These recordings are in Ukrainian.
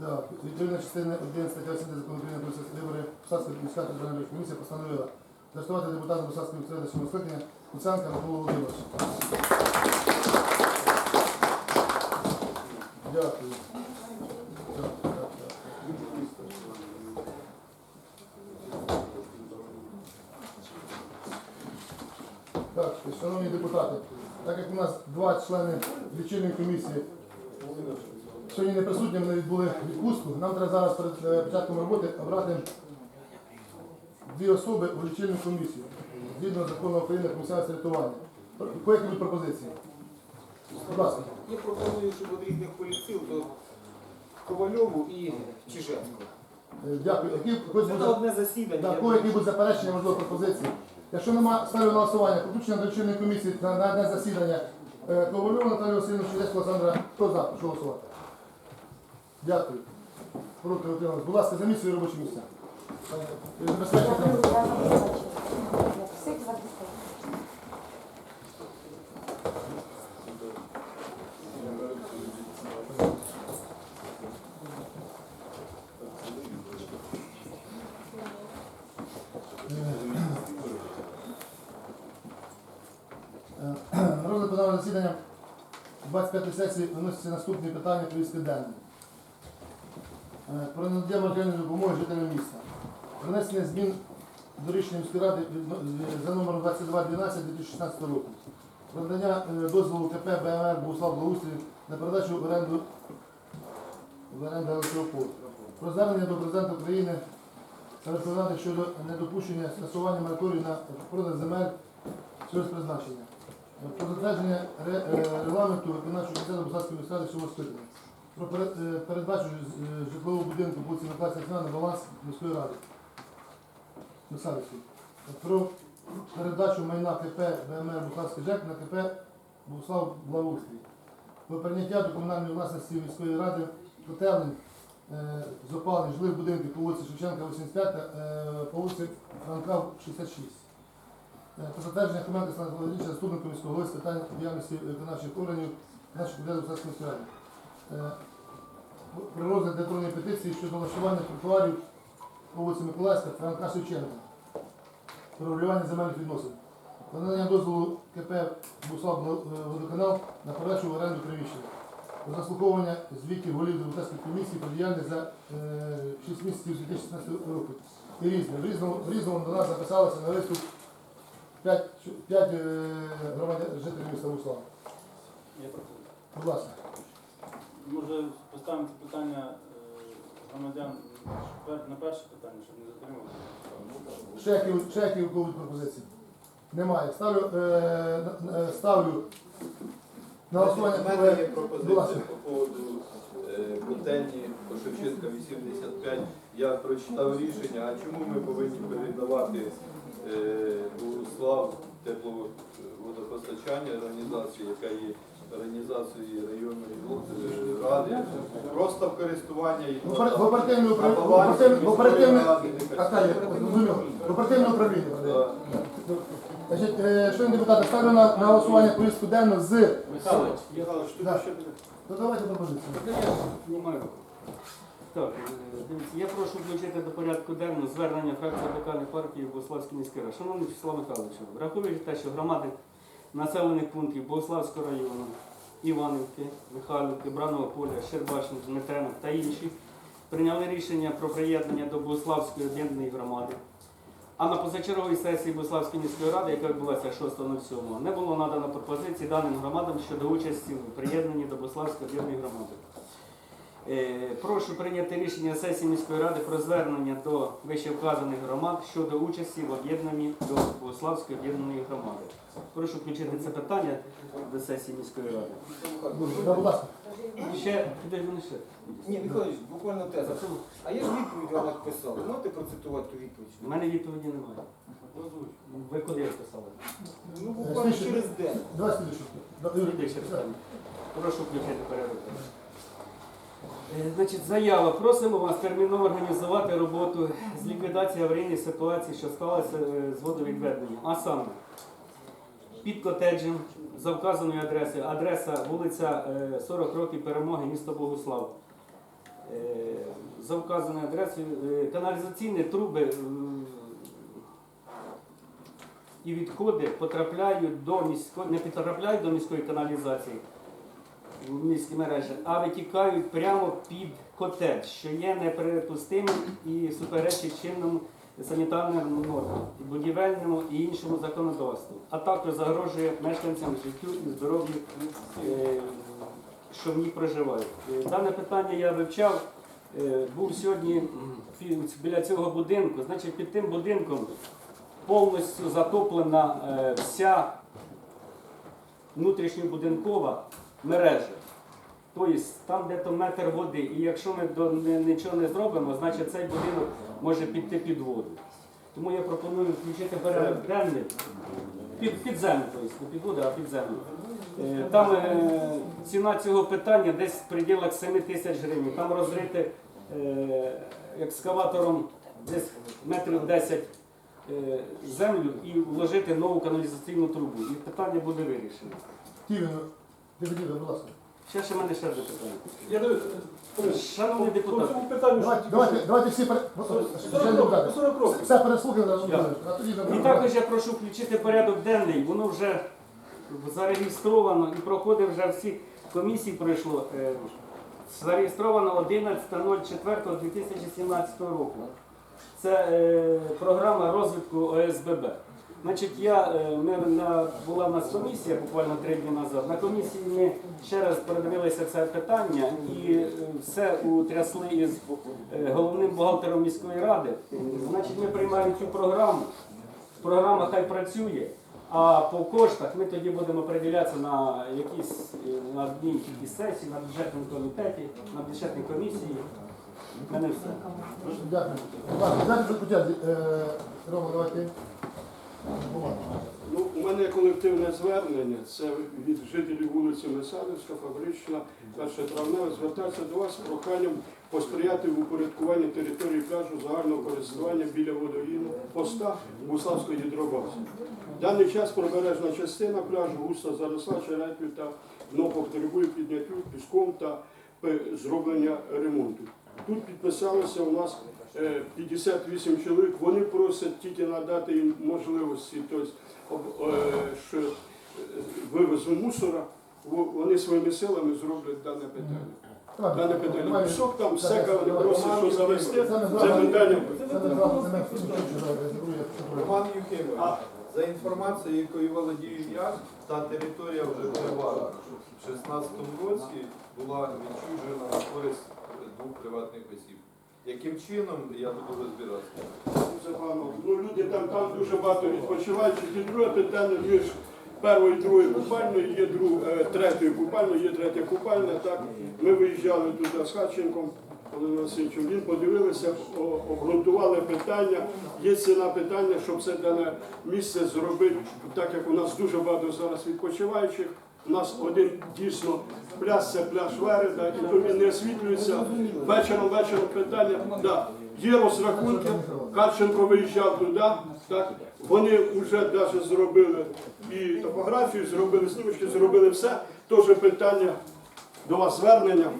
Так, відповідно частини 1 стаття 80 закону України про вибори Посадської міська територіальна комісія постановила влаштувати депутата Посадської міської сьомого скликання Луценка Миколу Володимировича. Дякую. Так, шановні депутати, так як у нас два члени лічильної комісії сьогодні не присутні, вони відбули відпустку, нам треба зараз перед е, початком роботи обрати дві особи у лічильну комісію згідно закону України про місцеве середування. Про- Які будуть пропозиції? Будь ласка. Я пропоную, щоб від різних поліців до Ковальову і Чижевського. Е, Дякую. Які Це на одне засідання. Так, кого які будуть заперечення, можливо, пропозиції. Якщо немає ставлю на голосування, включення до лічильної комісії на, на одне засідання е, Ковальова Наталія Васильовна, Чудеського Олександра. Хто за? Прошу голосувати. Дякую. Проти утримались. Будь ласка, займіть свої робочі місця. Забезпечила. Е, розгляд пленарного засідання 25 сесії виносяться наступні питання повістки денної. Е, Про надання матеріальної допомоги жителям міста. Принесення змін до рішення міської ради е, за номером 2212 2016 року. Про надання е, дозволу КП БМР Богуслав Благоустрій на передачу в оренду в оренду електропорту. Про звернення до президента України та Верховної щодо недопущення скасування мораторію на продаж земель через призначення. Про затвердження регламенту виконавчого комітету Босадської міськради всього скликання. Про е, передачу е, житлового будинку вулиці Миколаївська Цена на баланс міської ради. Про передачу майна КП БМР Бухарський ЖЕК на КП Богуслав Благоустрій. Про прийняття до комунальної власності міської ради котелень е, з опалень жилих будинків по вулиці Шевченка 85 та по вулиці Франка 66. Е, Про затвердження команди Станислава заступника міського голови з питань діяльності виконавчих органів нашої комітету Бухарської ради. Е, Про розгляд електронної петиції щодо влаштування тротуарів вулиці Миколаївська, Франка Шевченка. Про регулювання земельних відносин. Про надання дозволу КП Буслав водоканал на передачу в оренду приміщення. Про заслуховування звітів голів депутатських комісій про діяльність за е, 6 місяців 2016 року. І різне. В різному, в різному до нас записалося на виступ 5, 5 громадян жителів міста Буслава. Будь ласка. Може поставити питання е, громадян на перше питання, щоб не затримувати. Ще які, ще які будуть пропозиції? Немає. Ставлю, е, на- на- ставлю на голосування. У мене є пропозиція по поводу е, котельні по Шевченка 85. Я прочитав рішення, а чому ми повинні передавати е, Богуслав тепловодопостачання організації, яка є організацією районної е, ради, просто в користування і В опер- в оперативне управління. В оперативне- в оперативне- зрозумів. В оперативне. Значить, е, шановні депутати, ставлю на, на голосування повістку денну з... Михайлович, Михайлович, Да. Ну давайте пропозицію. Так, е, дивіться, я прошу включити до порядку денного звернення фракції радикальної партії Богославської міської ради. Шановний Вячеслав Михайлович, враховуючи те, що громади населених пунктів Богославського району, Іванівки, Михайлівки, Браного Щербашин, Дмитренок та інші прийняли рішення про приєднання до Богославської об'єднаної громади. А на позачерговій сесії Богославської міської ради, яка відбулася 6.07, не було надано пропозицій даним громадам щодо участі в приєднанні до Богославської об'єднаної громади. Е, Прошу прийняти рішення сесії міської ради про звернення до вищевказаних громад щодо участі в об'єднанні до Богославської об'єднаної громади. Прошу включити це питання до сесії міської ради. Ще ж ще? Ні, Михайлович, буквально теза. А я ж відповідь вам написав. Ви можете процитувати ту відповідь? У мене відповіді немає. Ви куди писали? Ну, буквально через день. Давай питання. Прошу включити порядок. Е, Значить, заява. Просимо вас терміново організувати роботу з ліквідації аварійної ситуації, що сталася е, з водовідведенням. А саме під котеджем за вказаною адресою. Адреса вулиця е, 40 років перемоги, місто Богуслав. е, за вказаною адресою е, каналізаційні труби е, і відходи потрапляють до міської, не потрапляють до міської каналізації в мережі, а витікають прямо під котедж, що є неприпустимим і суперечить чинному санітарним нормам, будівельному і іншому законодавству, а також загрожує мешканцям життю і здоров'ю, е, що в ній проживають. Е, Дане питання я вивчав. Е, Був сьогодні біля цього будинку. Значить, під тим будинком повністю затоплена вся внутрішньобудинкова мережа. Тобто там де-то метр води. І якщо ми до, не, нічого не зробимо, значить цей будинок може піти під воду. Тому я пропоную включити порядок під, під землю, тобто не під воду, а під землю. Е, Там е, ціна цього питання десь в пределах 7 тисяч гривень. Там розрити е, екскаватором десь метрів 10 е, землю і вложити нову каналізаційну трубу. І питання буде вирішено. Лебедєва, будь ласка. Ще ще в мене ще одне питання. Я Шановні по депутати, цьому питанню Давайте, давайте, давайте всі пере... Звичайно, депутати. 40 років. Все а тоді І також я прошу включити порядок денний. Воно вже зареєстровано і проходить вже всі комісії пройшло. Е, Зареєстровано 11.04.2017 року. Це е, програма розвитку ОСББ. Значить, я, е, ми, на, була в нас комісія буквально три дні назад. На комісії ми ще раз передивилися це питання і е, все утрясли із е, головним бухгалтером міської ради. Значить, ми приймаємо цю програму. Програма хай працює, а по коштах ми тоді будемо приділятися на якісь на одній сесії, на бюджетному комітеті, на бюджетній комісії. Мене все. Дякую. Е, Рома, давайте. Бумагу. Ну, у мене колективне звернення, це від жителів вулиці Месалівська, Фабрична, 1 травнева, звертатися до вас з проханням посприяти в упорядкуванні території пляжу загального користування біля водоїну поста Буславської гідробази. Даний час прибережна частина пляжу густо заросла черепів та дно потребує підняттю піском та е, зроблення ремонту. Тут підписалося у нас 58 чоловік. Вони просять тільки надати їм можливості, тобто, об- е, що е, вивезу мусора, вони своїми силами зроблять дане питання. Дане питання. Пісок там, Так, все давай. просить, що завести. Це питання. Роман Юхимович, за інформацією, якою володію я, та територія вже тривала. В 16-му році була відчужена на користь двох приватних осіб. Яким чином я буду розбиратися? Ну, люди там, там дуже багато відпочиваючих. І друге питання між першою і є друг, е, третьою купальною, є третя купальня. Так. Ми виїжджали туди з Хатченком, Володимиром Васильовичем. Він подивилися, обґрунтували питання. Є ціна питання, щоб це дане місце зробити, так як у нас дуже багато зараз відпочиваючих. У нас один дійсно пляж це пляж Вереда, і то він не освітлюється. Вечором, вечором питання. Да. Є розрахунки, Каченко виїжджав туди, так. Вони вже навіть зробили і топографію, зробили знімочки, зробили все. Теж питання до вас звернення.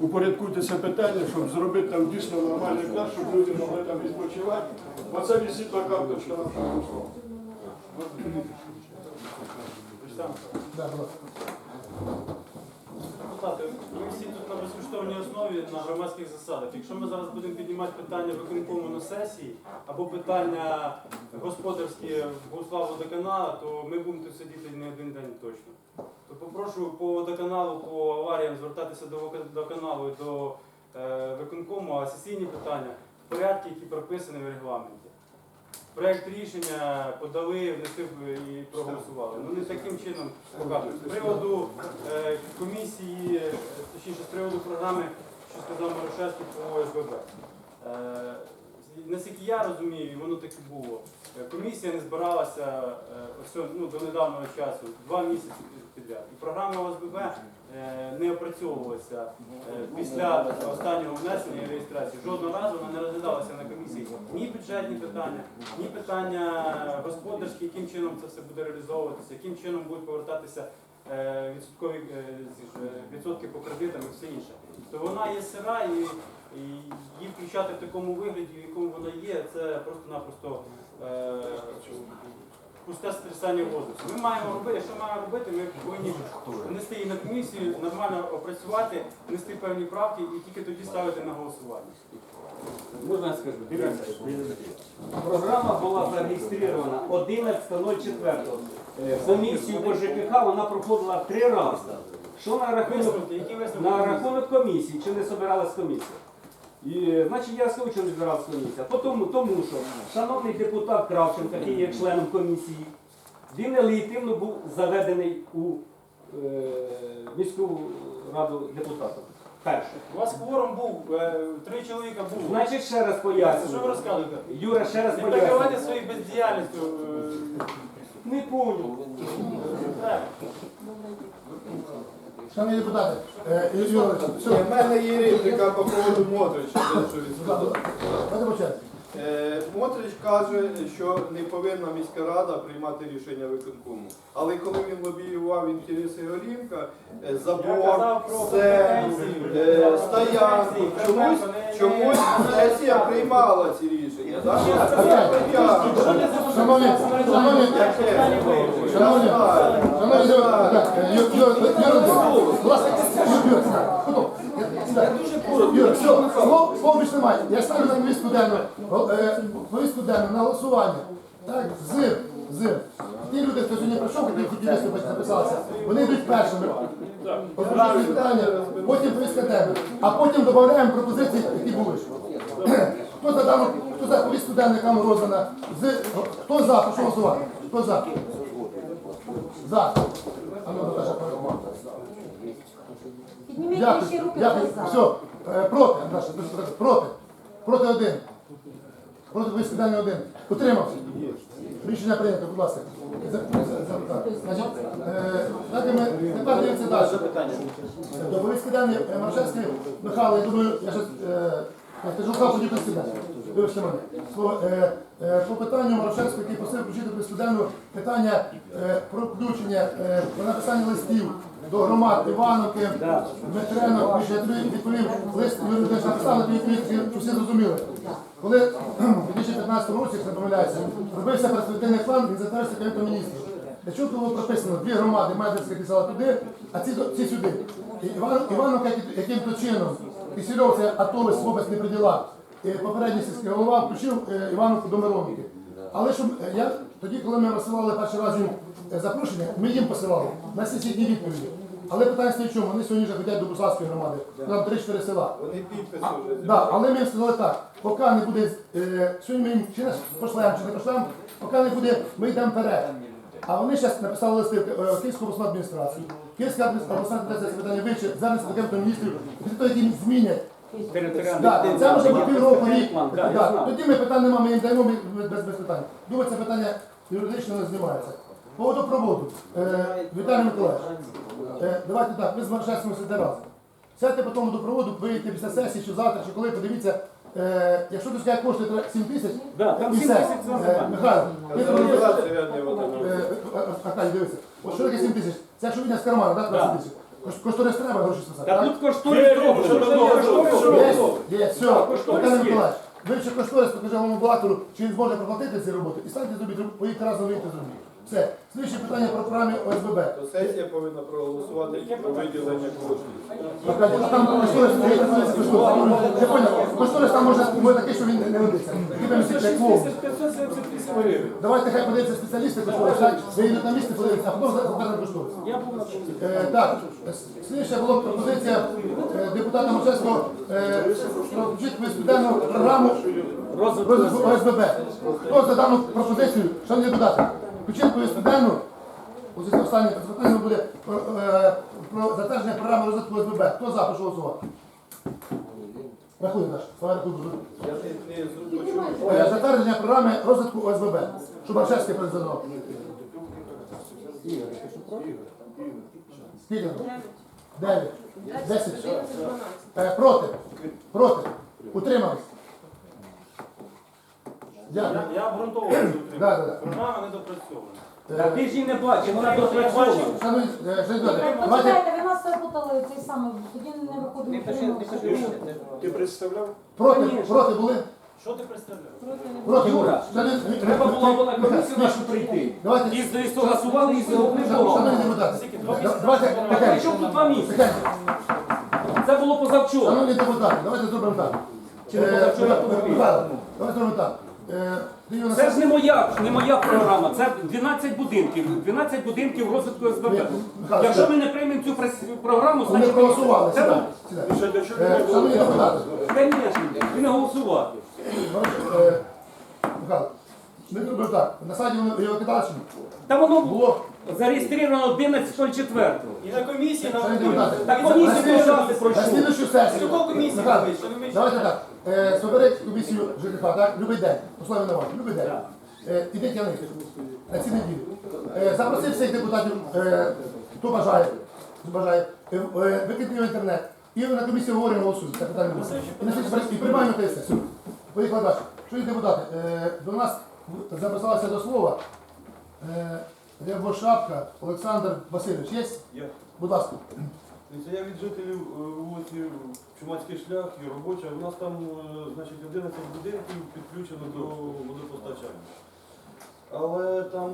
Упорядкуйте це питання, щоб зробити там дійсно нормальний пляж, щоб люди могли там відпочивати. Оце візитна карточка міста. Да. Депутати, ми всі тут на безкоштовній основі на громадських засадах. Якщо ми зараз будемо піднімати питання виконкому на сесії або питання господарські Богослав водоканала, то ми будемо тут сидіти не один день точно. То попрошу по водоканалу, по аваріям звертатися до водоканалу і до е, виконкому, а сесійні питання в порядку, які прописані в регламенті. Проект рішення подали, внесли і проголосували. Ну не таким чином показують. З приводу е, комісії, е, точніше, з приводу програми, що сказав Морошевський по ОСББ. Е, Наскільки я розумію, і воно так і було. е, Комісія не збиралася е, ну, до недавнього часу, два місяці підряд. І програма ОСББ не опрацьовувалася е, після останнього внесення і реєстрації. Жодного разу вона не розглядалася на комісії ні бюджетні питання, ні питання господарські, яким чином це все буде реалізовуватися, яким чином будуть повертатися е, відсоткові е, е, відсотки по кредитам і все інше. То вона є сира і, і її включати в такому вигляді, в якому вона є, це просто-напросто е, пусте стрісання воздуху. Ми маємо робити, що маємо робити, ми повинні внести її на комісію, нормально опрацювати, внести певні правки і тільки тоді ставити на голосування. Можна я скажу? Дивіться. Програма була зареєстрована 11.04. Е, Комісію по ЖКХ вона проходила три рази. Що на рахунок, Висновки, які висновки? на рахунок комісії, чи не собиралась комісія? І, значить, я скажу, не збиралась комісія. Тому, тому що шановний депутат Кравченко, який є членом комісії, він нелегітимно був заведений у е, міську раду депутатів. Перше. У вас кворум був, е, три чоловіка був. Значить, ще раз Що ви пояснюю. розказуєте? Юра, ще раз Не пояснюю. прикривайте своєю бездіяльністю. е, Не понял. так. Шановні депутати, е, Юрій Юрійович, все, У мене є репліка по поводу Мотрича, те, що він сказав. давайте почати. Е, Мотрич каже, що не повинна міська рада приймати рішення виконкому. Але коли він лобіював інтереси Голівка, е, забор, сцену, е, стоянку, чомусь, чомусь сесія приймала ці рішення. Я. Шановні, шановні, Яке? Шановні, шановні, так, Ю- Ю- Юрій, будь ласка, Юрій, Юрій, потім. Сідай. Юрій, все, слов, слов більше немає. Я ставлю на повістку денну, е, повістку денну на голосування. Так, з, з. Ті люди, хто сьогодні прийшов, які хотіли виступити, записалися, вони йдуть першими. Розпочнуть питання, потім повістка денна, а потім додаємо пропозиції, які були. Хто за дану, хто за повістку денну, яка роздана? З, хто за, прошу голосувати. Хто за? За. А ну, Наташа. Підніміть Дякую, ще руки дякую. за. Все, е, проти, Наташа, дуже проти. проти. Проти один. Проти повістки один. Утримався. Рішення прийнято, будь ласка. За- за- за- так. Значить, е, дайте ми, тепер дивимося далі. До повістки Маршевський Михайло, я думаю, я щось, е, сказав, тоді. Слово, е, е, по питанню Маршевського, який просив включити денну, питання е, про включення, про написання листів до громад Івановки, Дмитренок, я тобі відповів, лист ви людина написали, тобі відповів, щоб всі зрозуміли. Коли в 2015 році, як не помиляюся, робився перспективний план, він затвердився Кабінетом міністрів. Для чого було прописано дві громади, Медицька і села туди, а ці, ці сюди. І Іван, Івановка яким-то чином, Кисельов, це атовець області не приділа, і попередній сільський голова включив е, Івановку до Миронівки. Але щоб е, я тоді, коли ми розсилали перший раз їм е, запрошення, ми їм посилали на сесійні відповіді. Але питання стоїть в чому? Вони сьогодні вже ходять до Буславської громади, там 3-4 села. Вони підписи вже Да, але ми їм сказали так, поки не буде, е, сьогодні ми їм чи не пошлемо, чи не пошлемо, поки не буде, ми йдемо вперед. А вони зараз написали листи в е, Київську обласну адміністрацію. Київська обласна адміністрація питання вище, зараз Кабінету міністрів, після того, як їм змінять. Да, це може бути півроку рік. Да. Тоді ми питань немає, ми їм даємо ми- без, без питань. Думаю, це питання юридично не знімається. По водопроводу. Е, Віталій Миколаївич, е, давайте так, ви з Маршевським сидите разом. Сядьте по тому водопроводу, виїдете після сесії, чи завтра, чи коли, подивіться, е, якщо ти скажеш, коштує 7 тисяч, Да, там і 7 все. тисяч це Е, нормально. Михайло, ви подивіться, Організація води. Е, е, Аркадій, дивися. От що таке 7 тисяч? Це якщо відняти з кармана, так, 20 тисяч. Кош- Кошторис треба гроші списати, Та так? тут кошторис зроблено. Є, є, все. кошторис Михайло є. Миколаївич, вивчи кошторис, покажи головному бухгалтеру, чи він зможе проплатити ці роботи. І станьте зробіть, поїдьте разом вийти зробіть. Все. Слідче питання про програмі ОСББ. То сесія повинна проголосувати про виділення коштів. Там кошторис. Я понял, кошторис там може, може такий, що він не годиться. Хіба не як мов. 578 гривень. Давайте хай подивляться спеціалісти кошторис? Виїдуть на місце, подивляться, а потім затвердимо кошторис. Я був на. Е, Так, слідча була пропозиція е, депутата Мочевського е, про включити в програму розвитку ОСББ. Хто за дану пропозицію, шановні депутати, ось це останнє питання буде про, е, затвердження програми розвитку ОСББ. Хто за, прошу голосувати. Рахуй наш, слава рахуй. Я не, не. Е, Затвердження програми розвитку ОСББ. Щоб Аршевський президент. Скільки? Дев'ять. Десять. Е, Проти. Проти. Утримались. Дякую. Я, обґрунтовую цю Да, да, да. Програма не допрацьована. Та ти ж її не бачиш, вона допрацьована. Шановні, е, давайте, почекайте, ви нас перепутали цей самий, тоді не виходимо. Ти представляв? проти, проти були? Що ти представляєш? Проти були. Юра, Шановні- Треба було було на комісію нашу прийти. Давайте, І з- согласували, і цього не було. шановні депутати, да- давайте, при чому тут два місяці? Це було позавчора. Шановні депутати, давайте зробимо так. Е? Михайло, Давайте зробимо так. Е, Це ж не моя, не моя програма, це 12 будинків, 12 будинків розвитку СББ. Якщо ми не приймемо цю прес- програму, Вони значить голосували. Це сідай, Е? Шановні депутати, Звісно, і не голосувати. е, Михайло, ми зробимо так. На сайті його кидачі Та воно було зареєстровано 11.04. І на комісії на Шановні депутати, Так на комісію слідчу- два рази На пройшов. слідчу сесію. Скільки комісій Михайло? Давайте так. Е, Соберіть комісію ЖКХ, так? Любий день. Послали на вас. Любий день. Е, Ідіть я на ці неділі. Е, Запросив всіх депутатів, е, хто бажає. Хто бажає. Е, е, Викидіть в інтернет. І на комісії говоримо, голосуємо. Це питання буде. І на слідчі- І приймаємо те все. Все. Поїхали далі. Шановні депутати, е, до нас записалася до слова е, Рябошапка Олександр Васильович. Є? Я. Будь ласка. Це я від жителів е, вулиці Чумацький шлях і робоча. У нас там е, значить, 11 будинків підключено до водопостачання. Але там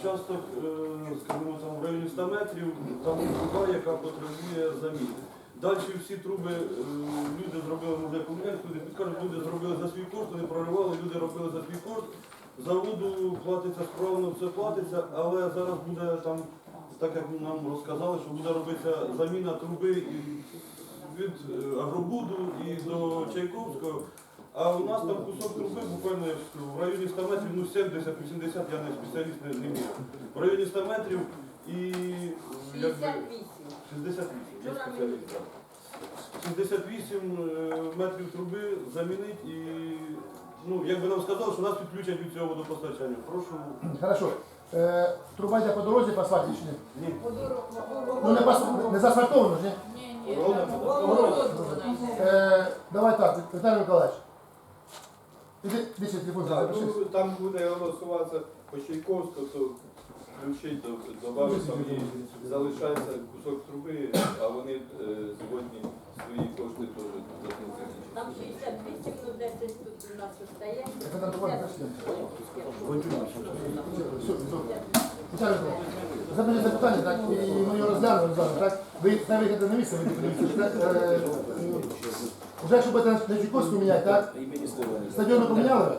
участок, скажімо, там в районі 100 метрів, там труба, яка потребує заміни. Далі всі труби люди зробили, може люди підкажуть, люди зробили за свій кошт, вони проривали, люди робили за свій кошт. За воду платиться справно, все платиться, але зараз буде там, так як нам розказали, що буде робитися заміна труби і- від е, Агробуду і до Чайковського. А у нас там кусок труби буквально в районі 100 метрів, ну 70-80, я не спеціаліст не, міряв. В районі 100 метрів і е, якби 68, я спеціаліст. так. 68 е, метрів труби замінить і ну, якби нам сказали, що нас підключать від цього водопостачання. Прошу. Хорошо. Е, Труба йде по дорозі по асфальті чи ні? Ні. Ну не, пас, не заасфальтовано ж, ні? Е, давай так, Віталій Миколаївич. Іди, іди телефон Так, ну, там буде голосуватися по Чайковську, то включить, там і залишається кусок труби, а вони е, сьогодні свої кошти заплатили. Там 68, ну 10 тут у нас остається. Це там труба не пішли. Все, все. Віталій Миколаївич, запишіть запитання, так, і ми його розглянемо з вами, так? Ви не вийдете на місце, ви подивіться, так? Е, е, Вже якщо будете на Чайковську міняти, так? Стадіон поміняли?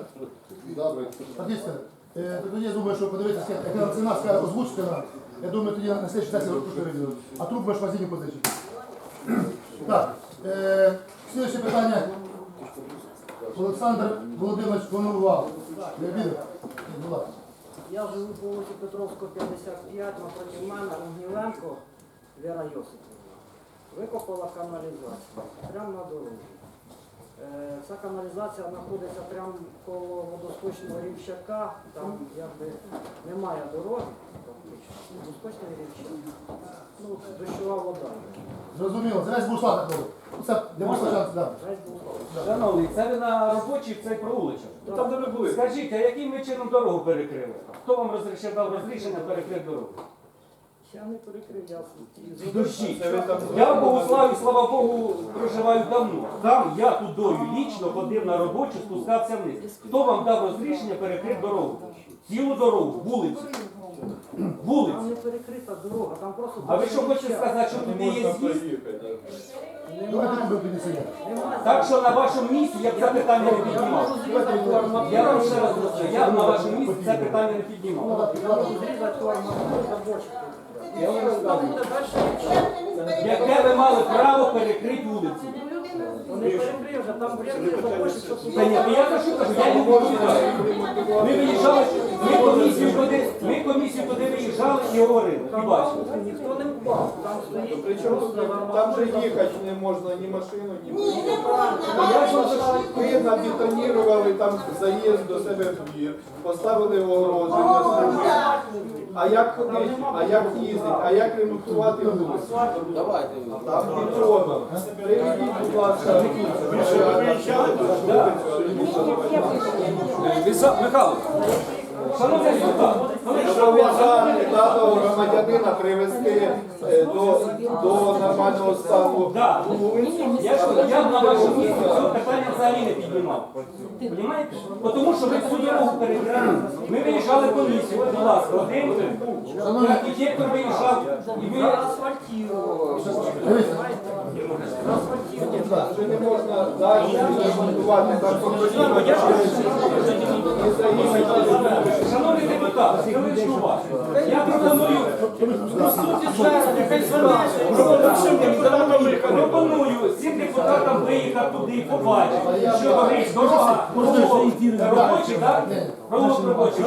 Партійська. Е, Тоді я думаю, що подивитися, яка нам ціна скаже, озвучити нам. Я думаю, тоді на слідчій сесії виділимо. А труп ми ж магазині позичити. Так. Е, Слідуюче питання. Олександр Володимирович планував. Я відео. Я живу по вулиці Петровського, 55, напроти мене Огніленко Віра Йосипівна. Викопала каналізацію прямо на дорозі. Е, Ця каналізація знаходиться прямо коло водоспочного рівчака, там якби немає дороги, фактично. Водоспочний рівчак. Ну, дощова вода. Зрозуміло, це весь бушлак такого. Це для так. Весь був. Шановний, це ви на робочий цей провуличок. Ну, там, де ви були. Скажіть, а яким ви чином дорогу перекрили? Хто вам розрішив дав розрішення перекрити дорогу? Я не перекрив, там Я в Богославі, слава Богу, проживаю давно. Там я тудою лічно ходив на робочу, спускався вниз. Хто вам дав розрішення перекрити дорогу? Цілу дорогу, вулицю. Вулицю. Там не перекрита дорога, там просто А ви що хочете сказати, що туди є з'їзд? Давайте куди піднесемо. Так що на вашому місці я б це питання не піднімав. Я вам ще раз кажу, я б на вашому місці це питання не піднімав. Ту арматуру. Я вам розказую. Яке ви мали право перекрити вулицю? Вони перекрив вже, там вряд захочуть, Та ні, то я кажу, кажу, я не відповідаю. Ми виїжджали, ми комісію туди, ми комісію туди виїжджали і говорили, і бачили. ніхто не впав. Там стоїть Причому там же їхати не можна ні машину, ні Ні, не можна. Ви набетонірували там заїзд до себе в двір, поставили огородження. А як ходити, а як їздити, а як ремонтувати вулицю? Давайте. Там бетоном. Приведіть, будь ласка, Михайло, шановний депутат, зобов'язаний даного громадянина привести е, до, до нормального стану Да. вулицю. Я ж я б на вашому місці цього питання взагалі не піднімав. Понімаєте? Бо Тому що ви всю дорогу перевіряли. Ми виїжджали комісію, будь ласка, один архітектор виїжджав, і ви Вже не можна далі ремонтувати там Шановний депутат, хвилинку вас. Я пропоную, пропоную. всім депутатам виїхати туди і побачити, що горить дорога, робочий, так? Провулок робочий.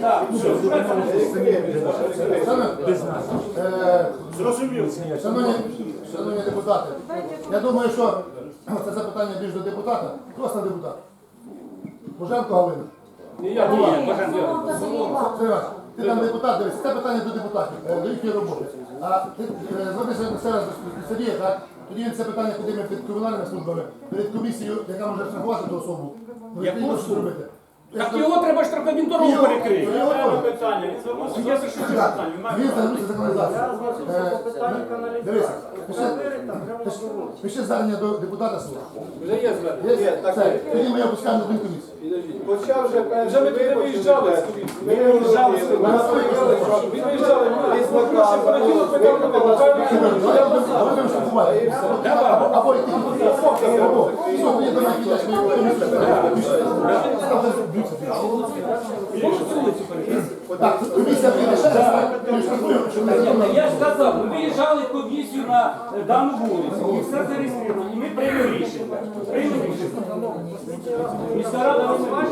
Так, е, Зрозумів. Шановні, шановні депутати, я думаю, що це запитання більш до депутата. Просто депутат. Боженко Галина. Ти там депутат, дивись, це питання до депутатів, е, до їхньої роботи. А ти е, звернися на раз так? Тоді він це питання, ми під комунальними службами, перед комісією, яка може штрафувати ту особу. Ну, Яку особу? зробити. Так його треба штрафом, він дорогу Окреме теж. питання. Він звернувся питання. Він Він. Я звернувся по питанню Дивися, каналізації. пиши, Перевірити там прямо пиши, звернення до депутата свого. Вже є звернення. Є? Є, так, Все, є. тоді ми його пускаємо на комісію. Почав вже Вже ми туди виїжджали з комісії. Ми Ми виїжджали з виїжджали, ми виїжджали, виїжджав, із ну, наказу, понеділок ну, виконувати, виконали виконали. Давай будемо штрафувати. Або- Або або. Все, тоді давай підеш, ми його так? Ми Я ж сказав, ми виїжджали комісію на е, дану вулицю, і все зареєстровано, і ми прийняли рішення. Прийняли рішення. Міська рада не голова,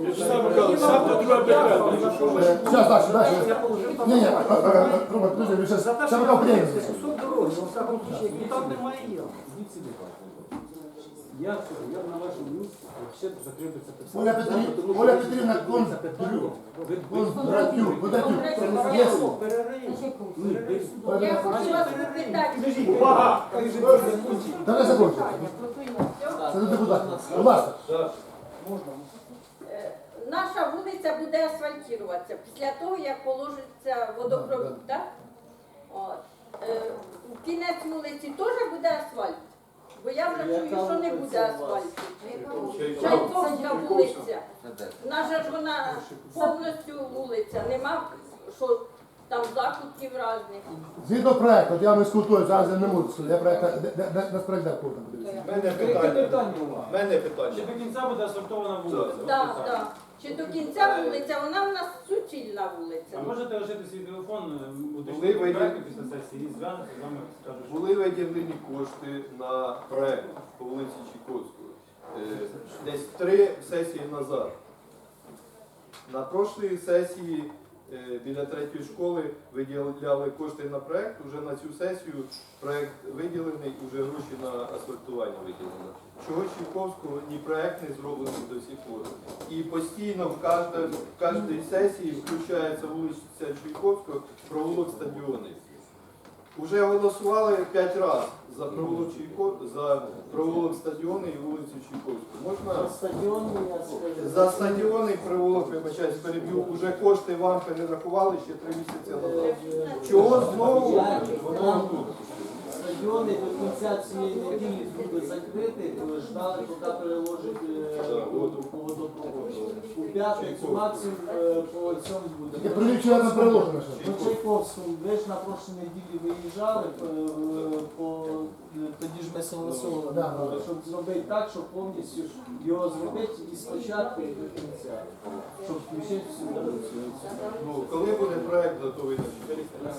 Вячеслав Михайлович, ставте друге питання. Зараз, далі, далі. Ні, ні, Роман, ще що поки приємно. це кусок дороги, у всякому случаї, і там немає їла. Я, я на вашому місці взагалі закрив би це питання. Оля Петрівна, Оля Петрівна Кондрю. Кондратюк, Кондратюк. Є слово. Я хочу вас запитати. Увага! Та не закончимо. Це до депутатів. Будь ласка. Е, Наша вулиця буде асфальтуватися після того, як положиться водопровід, так? От. Е, Кінець вулиці теж буде асфальт? Бо я вже чую, що не буде асфальту. Чайковська вулиця. Наша ж вона повністю вулиця, нема що там закутків різних. Згідно проекту, я вам ескультую, зараз я не можу сказати, я проект, де, де, де, де проект де кожен. В мене питання. В мене питання. Чи до кінця буде асфальтована вулиця? Так, так. Чи до кінця вулиця, вона в нас суцільна вулиця. А можете лишити свій телефон, буде Були виді- після сесії, і зв'яжете з вами, скажуть, Були виділені кошти на проект по вулиці Чайковського. Е, Десь три сесії назад. На прошлій сесії біля третьої школи виділяли кошти на проект. Уже на цю сесію проект виділений, уже гроші на асфальтування виділено. Чого Чайковського ні проект не зроблений до сих пор. І постійно в кожній, сесії включається вулиця Чайковського, провулок стадіони. Уже голосували п'ять разів за провулок Чайко, за провулок стадіону і вулицю Чайковську. Можна Стадіон я скажу. за стадіон і провулок, вибачаюсь, переб'ю, уже кошти вам перерахували ще три місяці назад. Чого знову воно тут? Стадіони до кінця цієї неділі буде закрити, ждали, поки переложить е, воду по водопроводу. У п'ятницю максимум е, по цьому буде. Я прилічу на приложено ще. По Чайковському, ви ж на прошлій неділі виїжджали, е, по, е, тоді ж ми согласовували, Да, да. щоб зробити так, щоб повністю його зробити і спочатку і до кінця, щоб включити всю вулицю. Ну, коли буде проект готовий на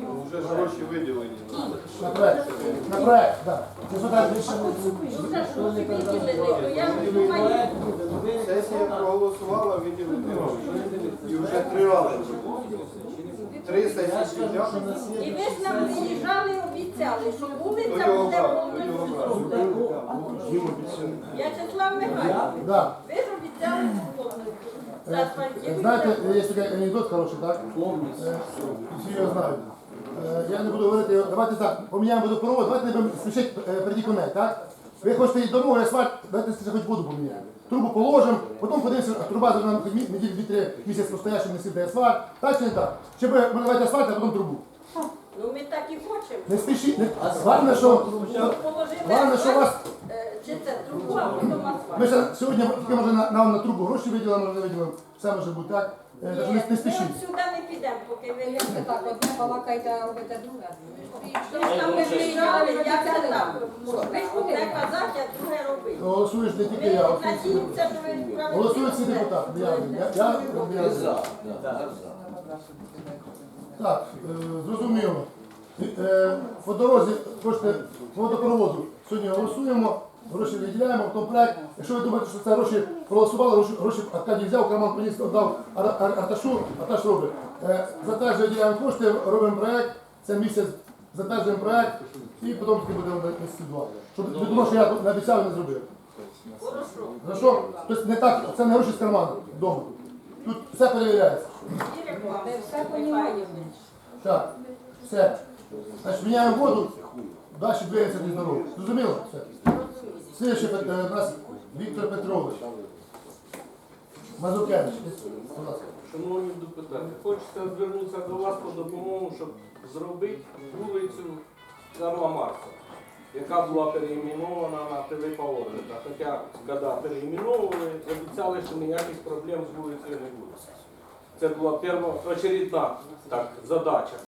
Ну, Вже ж гроші виділені. На проект. На проект, так. Ну ну Сесія проголосувала, гроші. І вже три рази. Я ж кажу, що підряд. на і ви ж нам виїжджали і обіцяли, що вулиця буде зроблена. В'ячеслав Михайлович, Да. ви ж обіцяли. Е, Знаєте, є такий анекдот хороший, так? Е, Всі його знають. Е, Я не буду говорити, давайте так, поміняємо водопровод, давайте не будемо спішити переді коней, так? Ви хочете її дорогу, асфальт, давайте ще хоч воду поміняємо. Трубу положимо, потім подивимося, а труба за нам неділі дві-три місяць постояє, щоб не сіде асфальт. Так чи не так? Чи ви наливаєте асфальт, а потім трубу? Ну ми так і хочемо. Не спішіть. Не... Головне, що, Положили головне, що у вас е, чи це труба, а потім асфальт. Ми ще сьогодні тільки може на, нам на трубу гроші виділимо, може не виділимо. Все може бути так. Е, не, не Ми от сюди не підемо, поки ви не так, одне балакаєте, а робите друге. Що ж там ви приїжджали, як це так? Ви ж одне казати, а друге робити. Голосуєш не тільки я. голосують надіємося, що ви справедливо. Голосують всі депутати. Я, я, я, я, за. Так, е, зрозуміло. Е, по дорозі хочете водопроводу. Сьогодні голосуємо, гроші виділяємо в комплект. Якщо ви думаєте, що це гроші проголосували, гроші, гроші Аркадій взяв, карман поніс, віддав Ар- Ар- Арташу, Арташ робить. Е, затверджуємо виділяємо кошти, робимо проект, це місяць затверджуємо проект і потім тільки будемо місяці два. Щоб не думав, що я обіцяв і не зробив. Хорошо. Тобто не так, це не гроші з карману вдома. Тут все перевіряється. Все понімаємо. Так, все. Значить, міняємо воду, далі двигається до дорогу. Зрозуміло? Все. Слідчий пет- е, у нас Віктор Петрович. Мазуркевич. Будь ласка. Шановні депутати, хочеться звернутися до вас по допомогу, щоб зробити вулицю Карла Маркса, яка була переіменована на Пилипа Орлика. Хоча, коли переіменовували, обіцяли, що ніяких проблем з вулицею не буде. Це була першоочередна так, задача.